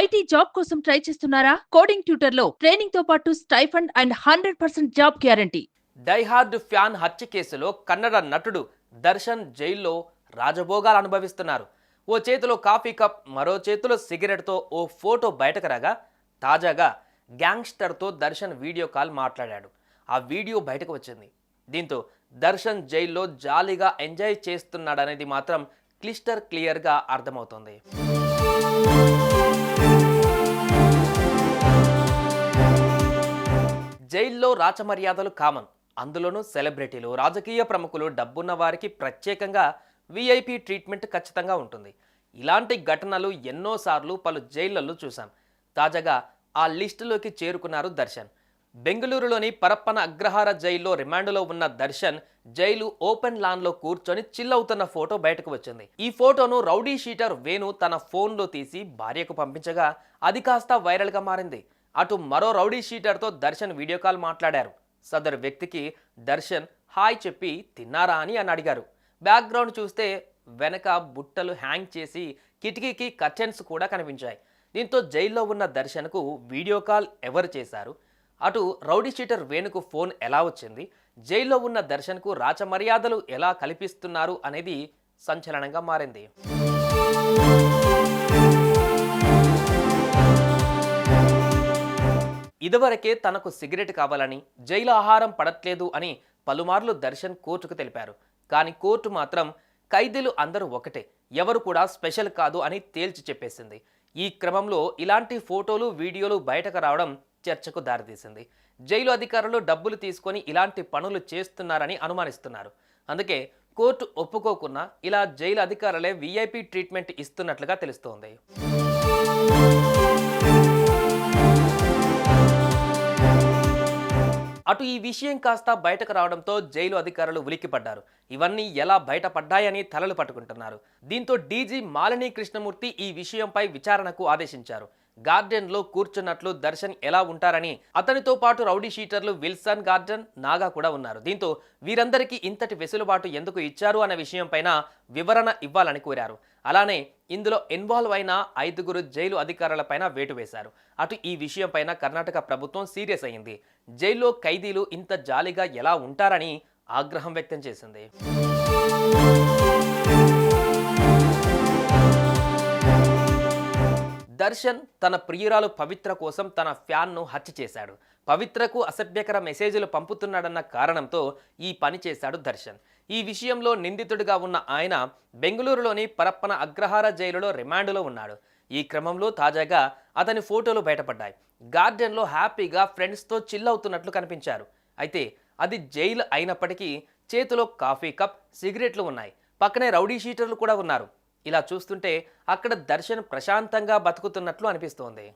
IT job కోసం try చేస్తున్నారా? Coding ట్యూటర్లో ట్రైనింగ్తో పాటు stipend and hundred percent job guarantee. Diehard fan హత్య కేసులో కన్నడ నటుడు దర్శన్ జైల్లో రాజభోగాలు అనుభవిస్తున్నారు. ఓ చేతిలో కాఫీ కప్ మరో చేతిలో సిగరెట్తో ఓ ఫోటో బయటకు రాగా తాజాగా గ్యాంగ్స్టర్తో దర్శన్ వీడియో కాల్ మాట్లాడాడు. ఆ వీడియో బయటకు వచ్చింది. దీంతో దర్శన్ జైల్లో జాలీగా ఎంజాయ్ చేస్తున్నాడనేది మాత్రం క్లిస్టర్ క్లియర్గా అర్థమవుతోంది. జైల్లో రాచమర్యాదలు కామన్ అందులోనూ సెలబ్రిటీలు రాజకీయ ప్రముఖులు డబ్బున్న వారికి ప్రత్యేకంగా విఐపి ట్రీట్మెంట్ ఖచ్చితంగా ఉంటుంది. ఇలాంటి ఘటనలు ఎన్నోసార్లు పలు జైళ్ళలో చూశాం. తాజాగా ఆ లిస్టులోకి చేరుకున్నారు దర్శన్. బెంగళూరులోని పరప్పన అగ్రహార జైల్లో రిమాండ్లో ఉన్న దర్శన్ జైలు ఓపెన్ లాన్లో కూర్చొని చిల్లవుతున్న ఫోటో బయటకు వచ్చింది. ఈ ఫోటోను రౌడీ షీటర్ వేణు తన ఫోన్లో తీసి భార్యకు పంపించగా అది కాస్త వైరల్గా మారింది. అటు మరో రౌడీ షీటర్తో దర్శన్ వీడియో కాల్ మాట్లాడారు. సదరు వ్యక్తికి దర్శన్ హాయ్ చెప్పి తిన్నారా? అని అని అడిగారు. బ్యాక్గ్రౌండ్ చూస్తే వెనక బుట్టలు హ్యాంగ్ చేసి కిటికీకి కర్టెన్స్ కూడా కనిపించాయి. దీంతో జైల్లో ఉన్న దర్శన్కు వీడియో కాల్ ఎవరు చేశారు? అటు రౌడీ షీటర్ వేణుకు ఫోన్ ఎలా వచ్చింది? జైల్లో ఉన్న దర్శన్కు రాచమర్యాదలు ఎలా కల్పిస్తున్నారు అనేది సంచలనంగా మారింది. ఇదివరకే తనకు సిగరెట్ కావాలని జైలు ఆహారం పడట్లేదు అని పలుమార్లు దర్శన్ కోర్టుకు తెలిపారు. కానీ కోర్టు మాత్రం ఖైదీలు అందరూ ఒకటే ఎవరు కూడా స్పెషల్ కాదు అని తేల్చి చెప్పేసింది. ఈ క్రమంలో ఇలాంటి ఫోటోలు వీడియోలు బయటకు రావడం చర్చకు దారితీసింది. జైలు అధికారులు డబ్బులు తీసుకొని ఇలాంటి పనులు చేస్తున్నారని అనుమానిస్తున్నారు. అందుకే కోర్టు ఒప్పుకోకున్నా ఇలా జైలు అధికారులే వీఐపీ ట్రీట్మెంట్ ఇస్తున్నట్లుగా తెలుస్తోంది. అటు ఈ విషయం కాస్త బయటకు రావడంతో జైలు అధికారులు ఉలిక్కిపడ్డారు. ఇవన్నీ ఎలా బయటపడ్డాయని తలలు పట్టుకుంటున్నారు. దీంతో డీజీ మాలిని కృష్ణమూర్తి ఈ విషయంపై విచారణకు ఆదేశించారు. గార్డెన్లో కూర్చున్నట్లు దర్శన్ ఎలా ఉంటారని అతనితో పాటు రౌడీ షీటర్లు విల్సన్ గార్డెన్ నాగా కూడా ఉన్నారు. దీంతో వీరందరికీ ఇంతటి వెసులుబాటు ఎందుకు ఇచ్చారు అనే విషయంపైన వివరణ ఇవ్వాలని కోరారు. అలానే ఇందులో ఇన్వాల్వ్ అయిన ఐదుగురు జైలు అధికారులపైన వేటు వేశారు. అటు ఈ విషయంపైన కర్ణాటక ప్రభుత్వం సీరియస్ అయింది జైల్లో ఖైదీలు ఇంత జాలిగా ఎలా ఉంటారని ఆగ్రహం వ్యక్తం చేసింది. దర్శన్ తన ప్రియురాలు పవిత్ర కోసం తన ఫ్యాన్ను హత్య చేశాడు. పవిత్రకు అసభ్యకర మెసేజ్లు పంపుతున్నాడన్న కారణంతో ఈ పని చేశాడు దర్శన్. ఈ విషయంలో నిందితుడిగా ఉన్న ఆయన బెంగళూరులోని పరప్పన అగ్రహార జైలులో రిమాండ్లో ఉన్నాడు. ఈ క్రమంలో తాజాగా అతని ఫోటోలు బయటపడ్డాయి. గార్డెన్లో హ్యాపీగా ఫ్రెండ్స్తో చిల్ అవుతున్నట్లు కనిపించారు. అయితే అది జైలు అయినప్పటికీ చేతిలో కాఫీ కప్ సిగరెట్లు ఉన్నాయి. పక్కనే రౌడీ షీటర్లు కూడా ఉన్నారు. ఇలా చూస్తుంటే అక్కడ దర్శన్ ప్రశాంతంగా బతుకుతున్నట్లు అనిపిస్తోంది.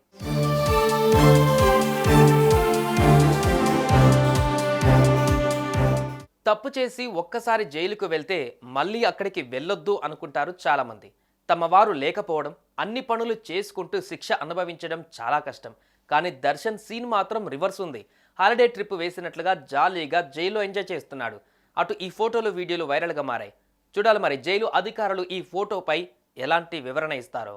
తప్పు చేసి ఒక్కసారి జైలుకు వెళ్తే మళ్ళీ అక్కడికి వెళ్ళొద్దు అనుకుంటారు చాలామంది. తమ వారు లేకపోవడం అన్ని పనులు చేసుకుంటూ శిక్ష అనుభవించడం చాలా కష్టం. కానీ దర్శన్ సీన్ మాత్రం రివర్స్ ఉంది. హాలిడే ట్రిప్ వేసినట్లుగా జాలీగా జైల్లో ఎంజాయ్ చేస్తున్నాడు. అటు ఈ ఫోటోలు వీడియోలు వైరల్గా మారాయి. చూడాలి మరి. జైలు అధికారులు ఈ ఫోటోపై ఎలాంటి వివరణ ఇస్తారో.